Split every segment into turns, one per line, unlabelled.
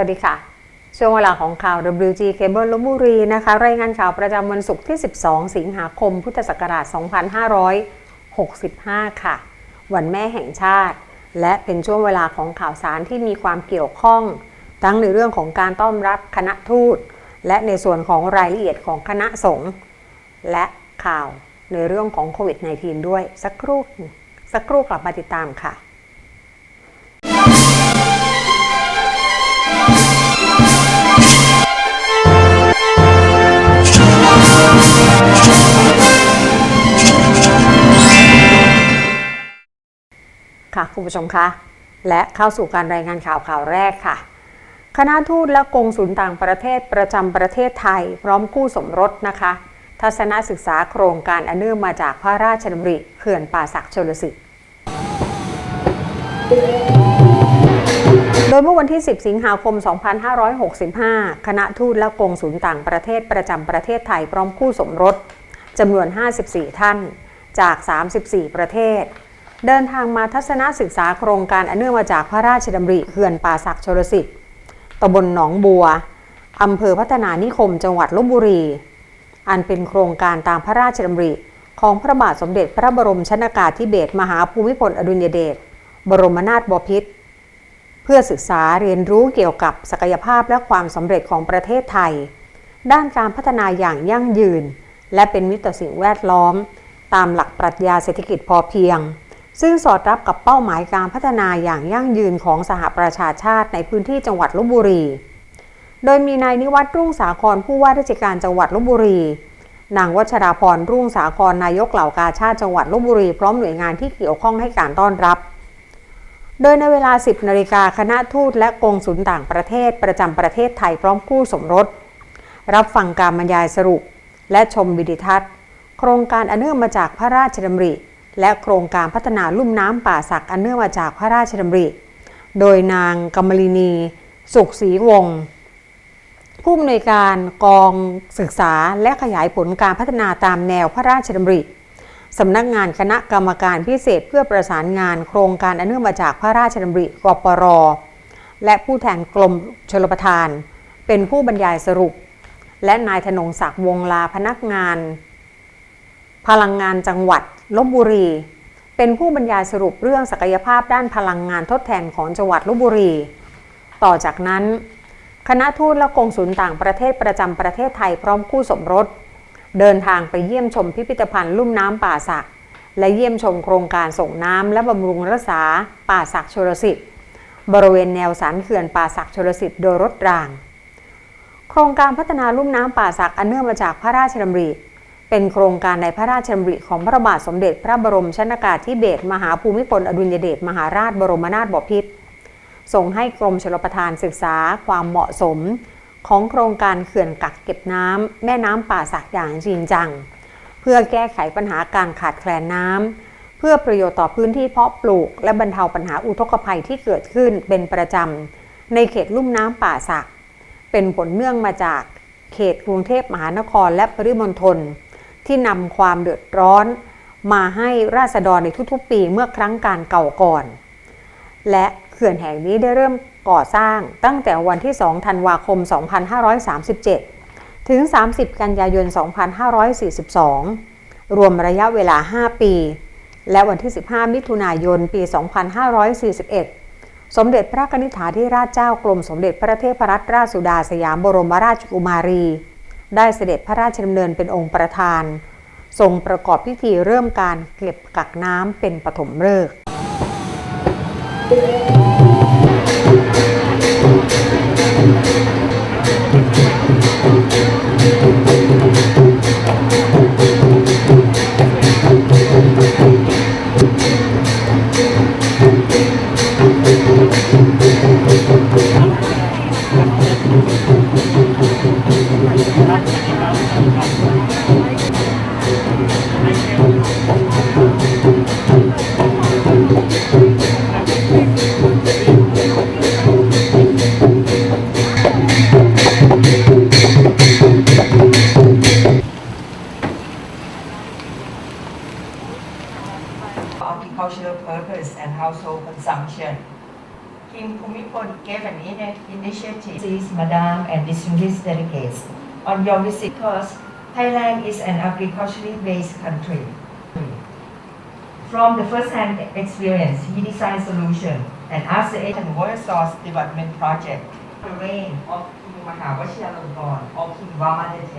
วัสดีค่ะ ช่วงเวลาของข่าว WG Cable ลบบุรีนะคะ รายงานข่าวประจำวันศุกร์ที่ 12 สิงหาคม พุทธศักราช 2565 ค่ะ วันแม่แห่งชาติ และเป็นช่วงเวลาของข่าวสารที่มีความเกี่ยวข้อง ทั้งในเรื่องของการต้อนรับคณะทูต และในส่วนของรายละเอียดของคณะสงฆ์และข่าวในเรื่องของโควิด -19 ด้วย สักครู่สักครู่กลับมาติดตามค่ะ ค่ะคุณผู้ชมคะและเข้าสู่การรายงานข่าวข่าวแรกค่ะ คณะทูตและกงสุลต่างประเทศประจำประเทศไทย พร้อมคู่สมรสนะคะ ทัศนศึกษาโครงการอันเนื่องมาจากพระราชดำริเขื่อนป่าสักชลสิทธิ์โดยเมื่อวันที่ 10 สิงหาคม 2565 คณะทูตและกงสุลต่างประเทศประจำประเทศไทยพร้อมคู่สมรสจำนวน 54 ท่านจาก 34 ประเทศ เดินทางมาทัศนศึกษาโครงการอันเนื่องมาจากพระราชดำริเขื่อนป่าสักชลสิทธิ์ตำบลหนองบัวอำเภอพัฒนานิคม จังหวัดลบบุรี อันเป็นโครงการตามพระราชดำริของพระบาทสมเด็จพระบรมชนากาธิเบศรมหาภูมิพลอดุลยเดชบรมนาถบพิตรเพื่อศึกษาเรียนรู้เกี่ยวกับศักยภาพและความสำเร็จของประเทศไทย ด้านการพัฒนาอย่างยั่งยืน และเป็นมิตรต่อสิ่งแวดล้อม ตามหลักปรัชญาเศรษฐกิจพอเพียง ซึ่งสอดรับกับเป้าหมายการพัฒนาอย่างยั่งยืนของสหประชาชาติในพื้นที่จังหวัดลบบุรี โดยมีนายนิวัฒน์รุ่งสาครผู้ว่าราชการจังหวัดลบบุรี นางวัชราพรรุ่งสาครนายกเหล่ากาชาติจังหวัดลบบุรีพร้อมหน่วยงานที่เกี่ยวข้องให้การต้อนรับ โดยในเวลา 10นาฬิกาคณะทูตและกงสุลต่างประเทศประจำประเทศไทยพร้อมคู่สมรส รับฟังการบรรยายสรุป และชมวิดีทัศน์ โครงการอันเนื่องมาจากพระราชดำริ และโครงการพัฒนาลุ่มน้ำป่าสักอันเนื่องมาจากพระราชดำริ โดยนางกมลินี สุขศรีวงศ์ผู้อำนวยการกองศึกษาและขยายผลการพัฒนาตามแนวพระราชดำริสำนักงานคณะกรรมการพิเศษเพื่อประสานงานโครงการอันเนื่องมาจากพระราชดำริกปร และผู้แทนกรมชลประทาน เป็นผู้บรรยายสรุป และนายธนงศักดิ์วงลาพนักงาน พลังงานจังหวัด ลบบุรี เป็นผู้บรรยายสรุปเรื่องศักยภาพด้านพลังงานทดแทนของจังหวัดลบบุรี ต่อจากนั้น คณะทูตและกงสุลต่างประเทศประจำประเทศไทยพร้อมคู่สมรส เดินทางไปเยี่ยมชมพิพิธภัณฑ์ลุ่มน้ำป่าสัก และเยี่ยมชมโครงการส่งน้ำและบำรุงรักษาป่าสักชลสิทธิ์ บริเวณแนวสันเขื่อนป่าสักชลสิทธิ์โดยรถราง โครงการพัฒนาลุ่มน้ำป่าสักอันเนื่องมาจากพระราชดำริ เป็นโครงการในพระราชดำริของพระบาทสมเด็จพระบรมชนากาธิเบศรมหาภูมิพลอดุลยเดชมหาราชบรมนาถบพิตรส่งให้กรมชลประทานศึกษาความเหมาะสม ของโครงการเขื่อนกักเก็บน้ำแม่น้ำป่าสักอย่างจริงจัง เพื่อแก้ไขปัญหาการขาดแคลนน้ำเพื่อประโยชน์ต่อพื้นที่เพาะปลูก และบรรเทาปัญหาอุทกภัยที่เกิดขึ้นเป็นประจำในเขตลุ่มน้ำป่าสัก เป็นผลเนื่องมาจากเขตกรุงเทพมหานครและปริมณฑล ที่นำความเดือดร้อน มาให้ราษฎรในทุกๆ ปีเมื่อครั้งการเก่าก่อน และเขื่อนแห่งนี้ได้เริ่มก่อสร้างตั้งแต่วันที่ 2 ธันวาคม 2537 ถึง 30 กันยายน 2542 รวมระยะเวลา 5 ปี และวันที่ 15 มิถุนายน ปี 2541 สมเด็จพระนิธิถาธิราชเจ้ากรมสมเด็จพระเทพรัตนราชสุดาสยามบรมราชกุมารี ได้เสด็จพระราชดำเนินเป็นองค์ประธาน ทรงประกอบพิธีเริ่มการเก็บกักน้ำเป็นปฐมฤกษ์
ค Kim Kumipon gave an ini- initiative. These Madam and distinguished delegates, on your visit, because Thailand is an agriculturally based country. From the first-hand experience, he designed solution and asked the Asian water source development project, the reign of King Mahawashiralongkorn or King Rama X.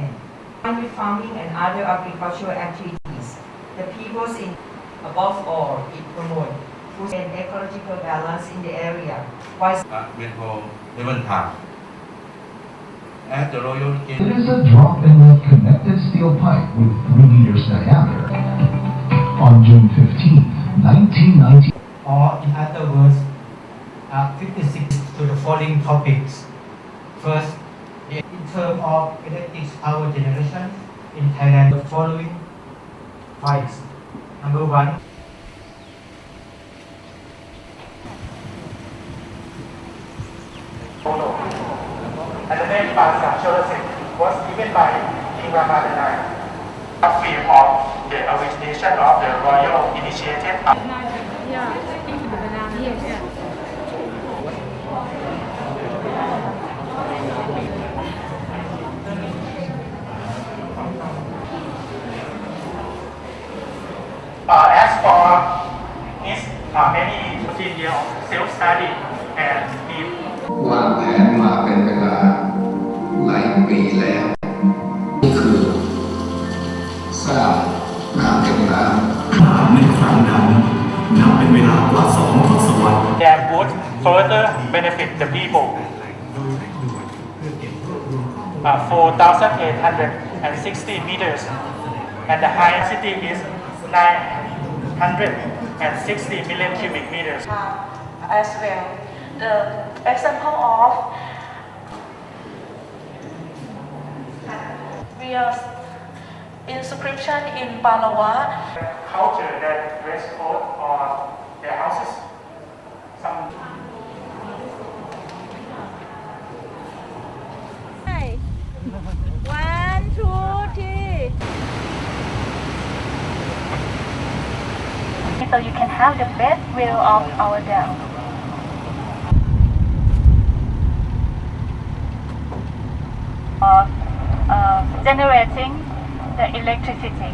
With farming and other agricultural activities, the peoples in above all, it promote food and ecological balance in the area, while
at Metro Leventhal. At the Royal Gate.
It is a drop-inlet connected steel pipe with 3 meters diameter. On June 15, 1990,
or in other words, uh, 56 to the following topics. First, in terms of electric power generation in Thailand, the following points. Number one,
and the name Basa Cholasit was given by King Rama IX. A film of the origination of the royal initiative Uh, as for this, uh, many 15 years of self-study and deep
วางแผนมาเป็นเวลาหลาย ปีแล้ว นี่คือสร้างน้ำเก็บน้
ในครั้งนั้นนับเป็นเวลากว่าสองทศวรรษ
that would further benefit the people. Uh, 4,860 meters, and the highest city is 960 million cubic meters.
as well. The example of real inscription in Palawa
Culture that dress code or their houses. Some
One, two, three. So you can have the best view of our dam. Of uh, uh, generating the electricity.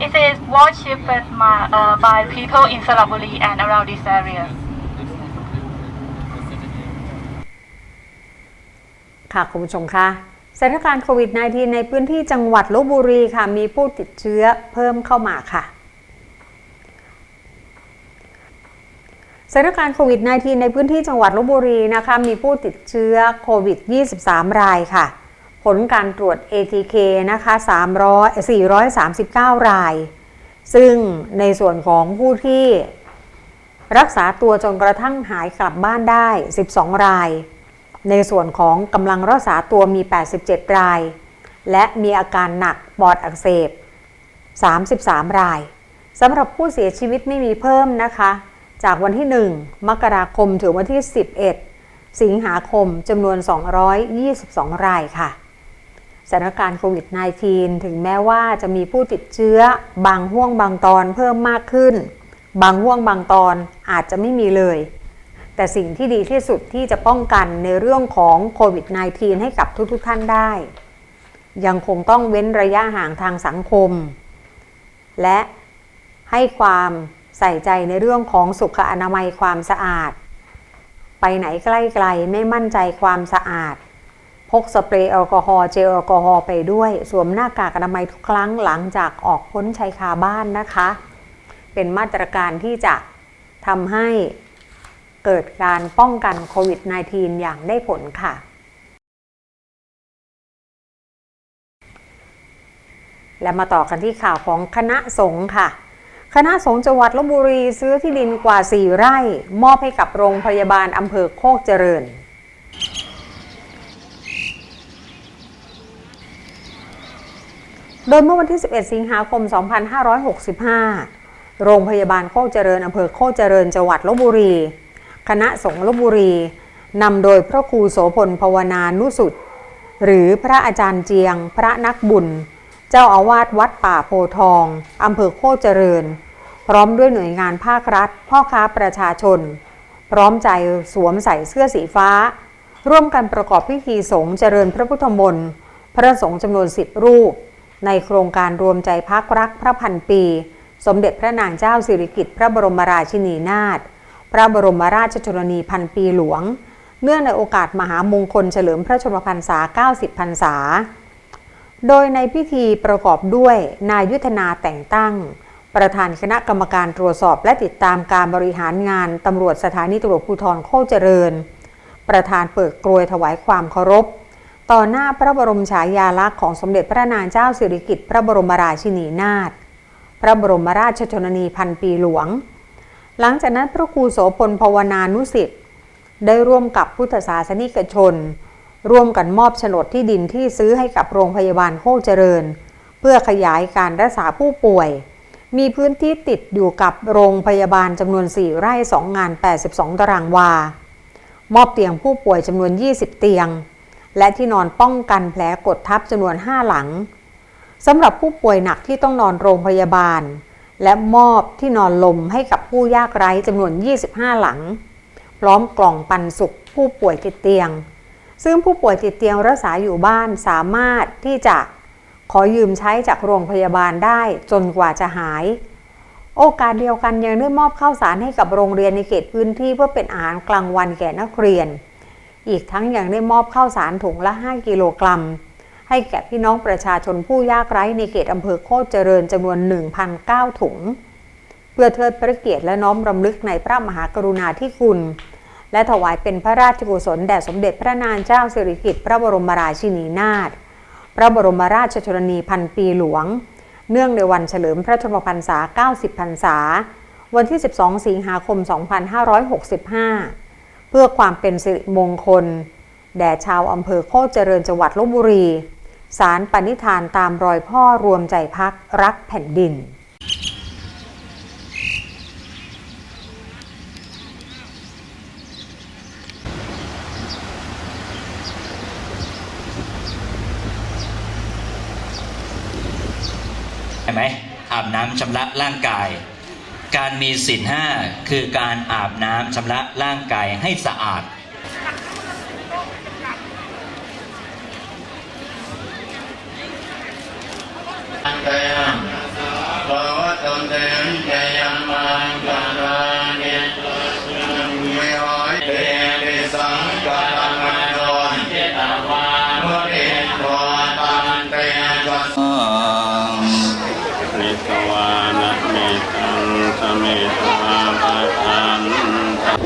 It is worshipped by, uh, by people in Saraburi and around this area.
ค่ะ คุณผู้ชมคะสถานการณ์โควิด -19 ในพื้นที่จังหวัดลบบุรีค่ะ มีผู้ติดเชื้อเพิ่มเข้ามาค่ะ สถานการณ์โควิด -19 ในพื้นที่จังหวัดลบบุรีนะคะมีผู้ติดเชื้อโควิด 23 รายค่ะ ผลการตรวจ ATK นะคะ300 439 ราย ซึ่งในส่วนของผู้ที่รักษาตัวจนกระทั่งหายกลับบ้านได้ 12 ราย ในส่วนของกำลังรักษาตัวมี 87 ราย และมีอาการหนักปอดอักเสบ 33 รายสำหรับผู้เสียชีวิตไม่มีเพิ่มนะคะ จากวันที่ 1 มกราคมถึงวันที่ 11 สิงหาคมจำนวน 222 รายค่ะสถานการณ์โควิด -19 ถึงแม้ว่าจะมีผู้ติดเชื้อบางห่วงบางตอนเพิ่มมากขึ้น บางห่วงบางตอนอาจจะไม่มีเลย แต่สิ่งที่ดีที่สุดที่จะป้องกันในเรื่องของโควิด -19 ให้กับทุกๆทท่านได้ ยังคงต้องเว้นระยะห่างทางสังคม และให้ความ ใส่ใจในเรื่องของสุขอนามัยความสะอาด ไปไหนใกล้ไกลไม่มั่นใจความสะอาด พกสเปรย์แอลกอฮอล์เจลแอลกอฮอล์ไปด้วย สวมหน้ากากอนามัยทุกครั้งหลังจากออกพ้นชายคาบ้านนะคะ เป็นมาตรการที่จะทำให้เกิดการป้องกันโควิด -19 อย่างได้ผลค่ะ และมาต่อกันที่ข่าวของคณะสงฆ์ค่ะ คณะสงฆ์จังหวัดลบบุรีซื้อที่ดินกว่า 4 ไร่ มอบให้กับโรงพยาบาลอำเภอโคกเจริญ โดยเมื่อวันที่ 11 สิงหาคม 2565 โรงพยาบาลโคกเจริญอำเภอโคกเจริญจังหวัดลบบุรี คณะสงฆ์ลบบุรีนำโดยพระครูโสพลภาวนานุสุตหรือพระอาจารย์เจียง พระนักบุญ เจ้าอาวาสวัดป่าโพทอง อำเภอโคกเจริญ พร้อมด้วยหน่วยงานภาครัฐ พ่อค้าประชาชน พร้อมใจสวมใส่เสื้อสีฟ้า ร่วมกันประกอบพิธีสงฆ์เจริญพระพุทธมนต์พระสงฆ์จำนวนสิบรูป ในโครงการรวมใจพักรักพระพันปี สมเด็จพระนางเจ้าสิริกิติ์พระบรมราชินีนาถพระบรมราชชนนีพันปีหลวง เนื่องในโอกาสมหามงคลเฉลิมพระชนมพรรษา 90 พรรษา โดยในพิธีประกอบด้วยนายยุทธนาแต่งตั้ง ประธานคณะกรรมการตรวจสอบและติดตามการบริหารงานตำรวจสถานีตำรวจภูธรโคกเจริญ ประธานเปิดกรวยถวายความเคารพ ต่อหน้าพระบรมฉายาลักษณ์ของสมเด็จพระนางเจ้าสิริกิติ์พระบรมราชินีนาถพระบรมราชชนนีพันปีหลวง หลังจากนั้นพระครูโสพลภาวนานุสิทธิ์ได้ร่วมกับพุทธศาสนิกชน ร่วมกันมอบโฉนดที่ดินที่ซื้อให้กับโรงพยาบาลโคกเจริญ เพื่อขยายการรักษาผู้ป่วย มีพื้นที่ติดอยู่กับโรงพยาบาลจำนวน 4 ไร่ 2 งาน 82 ตารางวา มอบเตียงผู้ป่วยจำนวน 20 เตียง และที่นอนป้องกันแผลกดทับจำนวน 5 หลังสำหรับผู้ป่วยหนักที่ต้องนอนโรงพยาบาล และมอบที่นอนลมให้กับผู้ยากไร้จำนวน 25 หลัง พร้อมกล่องปันสุขผู้ป่วยติดเตียง ซึ่งผู้ป่วยติดเตียงรักษาอยู่บ้านสามารถที่จะขอยืมใช้จากโรงพยาบาลได้จนกว่าจะหาย โอกาสเดียวกันยังได้มอบข้าวสารให้กับโรงเรียนในเขตพื้นที่เพื่อเป็นอาหารกลางวันแก่นักเรียน อีกทั้งยังได้มอบข้าวสารถุงละ 5 กิโลกรัม ให้แก่พี่น้องประชาชนผู้ยากไร้ในเขตอำเภอโคกเจริญจำนวน 1,009ถุง เพื่อเทิดพระเกียรติและน้อมรำลึกในพระมหากรุณาธิคุณ และถวายเป็นพระราชกุศลแด่สมเด็จพระนางเจ้าสิริกิติ์พระบรมราชินีนาถพระบรมราชชนนีพันปีหลวง เนื่องในวันเฉลิมพระชนมพรรษา 90 พรรษา วันที่ 12 สิงหาคม 2565 เพื่อความเป็นสิริมงคล แด่ชาวอำเภอโคกเจริญจังหวัดลบบุรี สารปณิธานตามรอยพ่อรวมใจพักรักแผ่นดิน
ใช่ไหม อาบน้ำชำระร่างกาย การมีศีลห้าคือการอาบน้ำชำระร่างกายให้สะอาด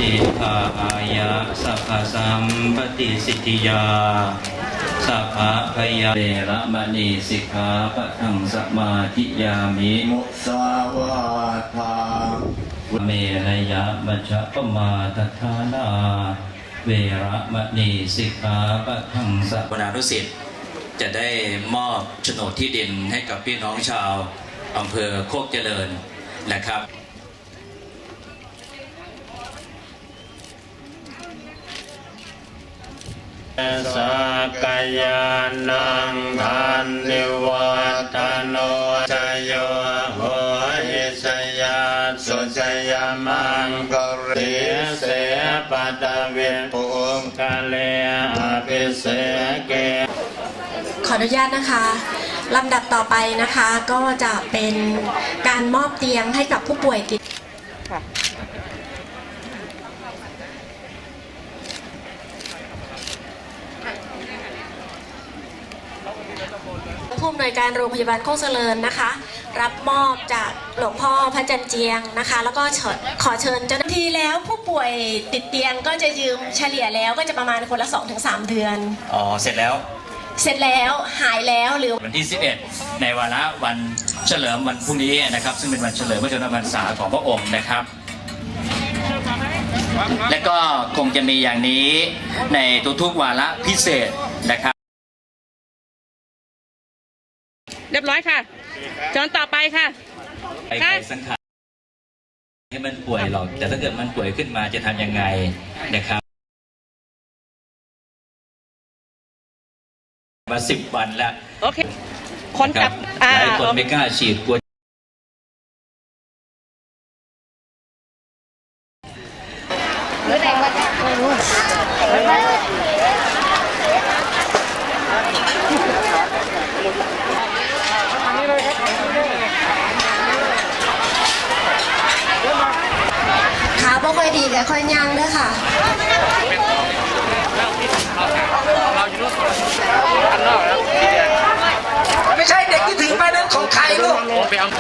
ติ
ทา
ยะสัพพสัมปติสิทธิยาสัพพะพยาเวระมณีสิกขาปะทังสมาธิยามิ
มุสาวาทา
เมรยะมัชฌะปมาทฐานาเวระมณีสิกขาปะทังสัพนานุสิทธิ์จะได้มอบโฉนดที่ดินให้กับพี่น้องชาวอำเภอโคกเจริญนะครับ
สักกายานังทันติวัฒโนชโยโหหิสยาสุชยมังกริเสปัตเวปุมกะเลอภิเสเก
ขออนุญาตนะคะลำดับต่อไปนะคะก็จะเป็นการมอบเตียงให้กับผู้ป่วยติดผู้อำ นวยการโรงพยาบาลโคกเจริญนะคะ รับมอบจากหลวงพ่อพระจันเจียงนะคะ แล้วก็เชิญขอเชิญเจ้าหน้าที่แล้วผู้ป่วยติดเตียงก็จะยืมเฉลี่ยแล้วก็จะประมาณคนละ 2-3 เดือน
อ๋อ เสร็จแล้ว
เสร็จแล้วหายแล้วหรือ
วันที่ 11 ในวาระวันเฉลิมวันพรุ่งนี้นะครับ ซึ่งเป็นวันเฉลิมพระชนมพรรษาของพระองค์นะครับ และก็คงจะมีอย่างนี้ในทุกๆวาระพิเศษนะครับ
เรียบร้อยค่ะจนต่อไปค่ะ
ไปไปสังขารให้มันป่วยหรอก แต่ถ้าเกิดมันป่วยขึ้นมาจะทำยังไงนะครับ มาสิบวันแล้ว
โอเคคน
นะค
จั
รั
บบอ่า
หลายคนไม่กล้าฉีดกลัว
ขาบ่ค่อยดีแต่ค่อยย่างเด้อค่ะ
ไม่ใช่เด็กที่ถือไปนั้นของใคร ลูก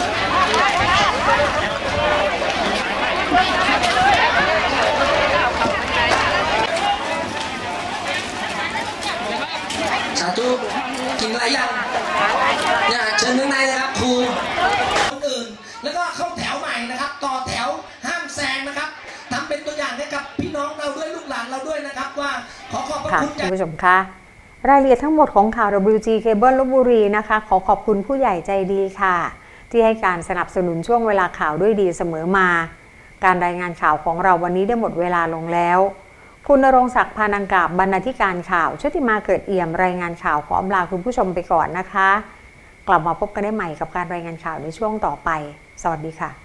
สาธุกินอะไรยังเนี่ยเชิญข้างในนะครับครูคนอื่น แล้วก็เข้าแถวใหม่นะครับ ต่อแถวห้ามแซงนะครับทำเป็นตัวอย่างให้กับพี่น้องเราด้วยลูกหลานเราด้วยนะครับ ว่าขอขอบพระ
ค่ะ
คุณจาก
คุณผู้ชมคะรายละเอียดทั้งหมดของข่าว WG Cable ลบบุรีนะคะ ขอขอบคุณผู้ใหญ่ใจดีค่ะ ที่ให้การสนับสนุนช่วงเวลาข่าวด้วยดีเสมอมา การรายงานข่าวของเราวันนี้ได้หมดเวลาลงแล้ว คุณนรงศักดิ์พานังกาบบรรณาธิการข่าวชุติมาเกิดเอี่ยมรายงานข่าวขออำลาคุณผู้ชมไปก่อนนะคะ กลับมาพบกันได้ใหม่กับการรายงานข่าวในช่วงต่อไป สวัสดีค่ะ